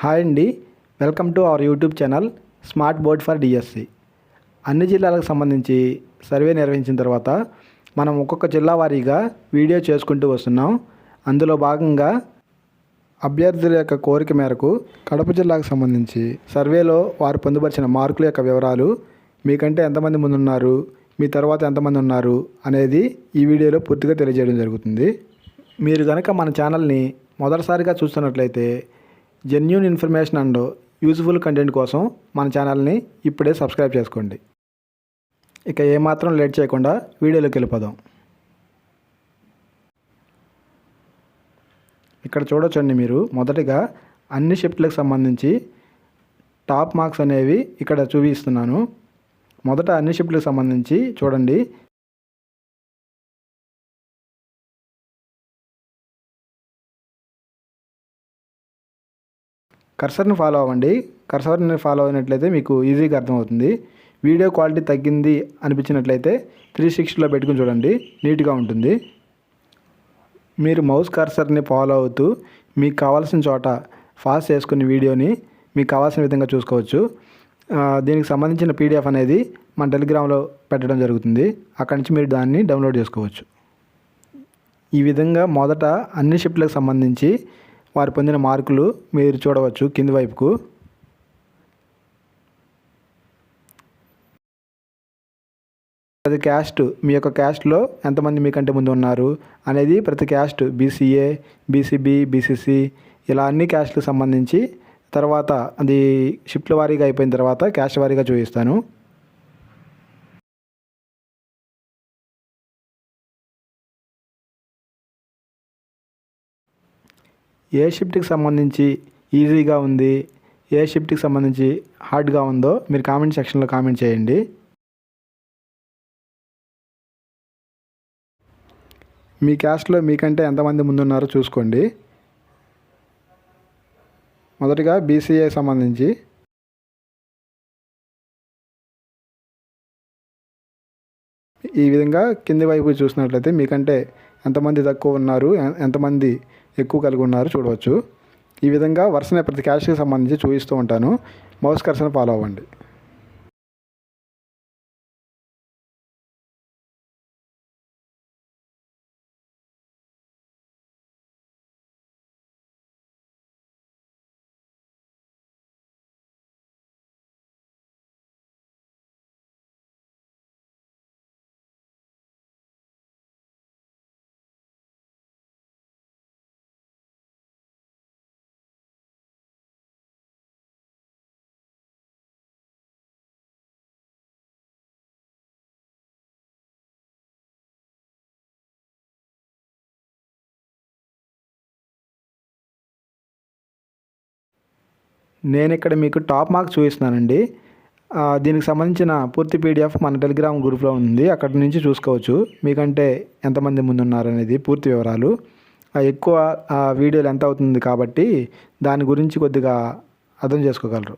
Hi అండి. Welcome to our YouTube channel smart board for DSC. అన్ని జిల్లాలకు సంబంధించి సర్వే నిర్వహించిన తర్వాత మనం ఒక్కొక్క జిల్లా వారీగా వీడియో చేసుకుంటూ వస్తున్నాం. అందులో భాగంగా అభ్యర్థుల యొక్క కోరిక మేరకు కడప జిల్లాకు సంబంధించి సర్వేలో వారు పొందుపరిచిన మార్కుల యొక్క వివరాలు మీకంటే ఎంతమంది ముందున్నారు మీ తర్వాత ఎంతమంది ఉన్నారు అనేది ఈ వీడియోలో పూర్తిగా తెలియజేయడం జరుగుతుంది. మీరు కనుక మన ఛానల్ని మొదటిసారిగా చూస్తున్నట్లయితే genuine information and useful content కోసం మన ఛానల్ని ఇప్పుడే సబ్స్క్రైబ్ చేసుకోండి. ఇక ఏమాత్రం లేట్ చేయకుండా వీడియోలోకి వెళ్ళిపోదాం. ఇక్కడ చూడొచ్చండి మీరు మొదటిగా అన్ని షిఫ్ట్లకు సంబంధించి టాప్ మార్క్స్ అనేవి ఇక్కడ చూపిస్తున్నాను. మొదట అన్ని షిఫ్ట్లకు సంబంధించి చూడండి కర్సర్ని ఫాలో అవ్వండి. కర్సర్ని ఫాలో అయినట్లయితే మీకు ఈజీగా అర్థమవుతుంది. వీడియో క్వాలిటీ తగ్గింది అనిపించినట్లయితే త్రీ సిక్స్టీలో పెట్టుకుని చూడండి. నీట్గా ఉంటుంది. మీరు మౌస్ కర్సర్ని ఫాలో అవుతూ మీకు కావాల్సిన చోట ఫాస్ట్ చేసుకుని వీడియోని మీకు కావాల్సిన విధంగా చూసుకోవచ్చు. దీనికి సంబంధించిన పీడిఎఫ్ అనేది మన టెలిగ్రామ్లో పెట్టడం జరుగుతుంది. అక్కడి నుంచి మీరు దాన్ని డౌన్లోడ్ చేసుకోవచ్చు. ఈ విధంగా మొదట అన్ని షిఫ్ట్లకు సంబంధించి వారు పొందిన మార్కులు మీరు చూడవచ్చు కింది వైపుకు. ప్రతి క్యాస్ట్ మీ యొక్క క్యాస్ట్లో ఎంతమంది మీకంటే ముందు ఉన్నారు అనేది ప్రతి క్యాస్ట్ బీసీఏ బీసీబీ బీసీసీ ఇలా అన్ని క్యాస్ట్లకు సంబంధించి తర్వాత అది షిఫ్ట్ల వారీగా అయిపోయిన తర్వాత క్యాస్ట్ వారీగా చూపిస్తాను. ఏ షిఫ్ట్కి సంబంధించి ఈజీగా ఉంది ఏ షిఫ్ట్కి సంబంధించి హార్డ్గా ఉందో మీరు కామెంట్ సెక్షన్లో కామెంట్ చేయండి. మీ క్యాస్ట్లో మీకంటే ఎంతమంది ముందున్నారో చూసుకోండి. మొదటిగా బీసీఏ సంబంధించి. ఈ విధంగా కింది వైపు చూసినట్లయితే మీకంటే ఎంతమంది తక్కువ ఉన్నారు ఎంతమంది ఎక్కువ కలిగి ఉన్నారు చూడవచ్చు. ఈ విధంగా వరుసనే ప్రతి క్యాష్కి సంబంధించి చూపిస్తూ ఉంటాను. మౌస్ కర్సన్ ఫాలో అవ్వండి. నేను ఇక్కడ మీకు టాప్ మార్క్స్ చూపిస్తున్నానండి. దీనికి సంబంధించిన పూర్తి పీడిఎఫ్ మన టెలిగ్రామ్ గ్రూప్లో ఉంది. అక్కడి నుంచి చూసుకోవచ్చు. మీకంటే ఎంతమంది ముందు ఉన్నారనేది పూర్తి వివరాలు. ఎక్కువ ఆ, వీడియోలు ఎంత అవుతుంది కాబట్టి దాని గురించి కొద్దిగా అర్థం చేసుకోగలరు.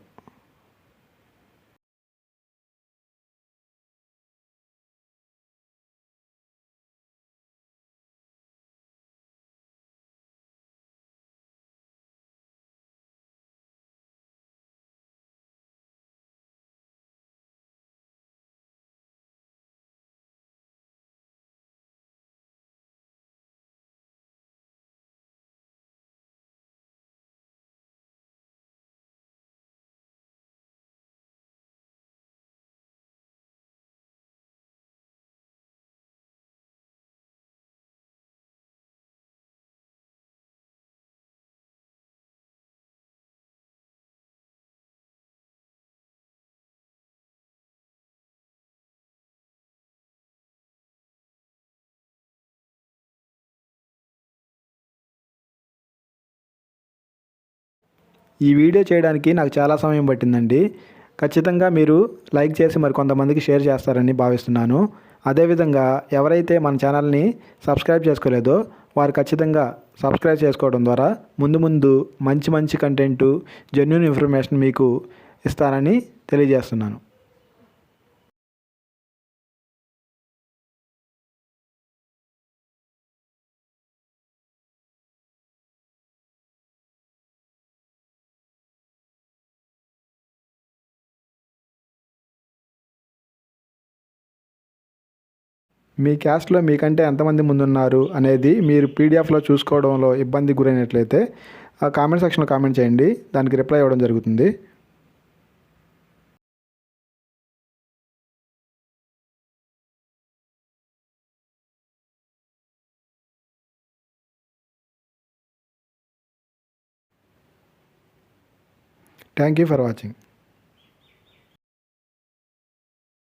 ఈ వీడియో చేయడానికి నాకు చాలా సమయం పట్టిందండి. ఖచ్చితంగా మీరు లైక్ చేసి మరి కొంతమందికి షేర్ చేస్తారని భావిస్తున్నాను. అదేవిధంగా ఎవరైతే మన ఛానల్ని సబ్స్క్రైబ్ చేసుకోలేదో వారు ఖచ్చితంగా సబ్స్క్రైబ్ చేసుకోవడం ద్వారా ముందు ముందు మంచి మంచి కంటెంటు జెన్యున్ ఇన్ఫర్మేషన్ మీకు ఇస్తానని తెలియజేస్తున్నాను. మీ క్యాస్ట్లో మీకంటే ఎంతమంది ముందున్నారు అనేది మీరు పీడిఎఫ్లో చూసుకోవడంలో ఇబ్బంది గురైనట్లయితే ఆ కామెంట్ సెక్షన్లో కామెంట్ చేయండి. దానికి రిప్లై ఇవ్వడం జరుగుతుంది. Thank you for watching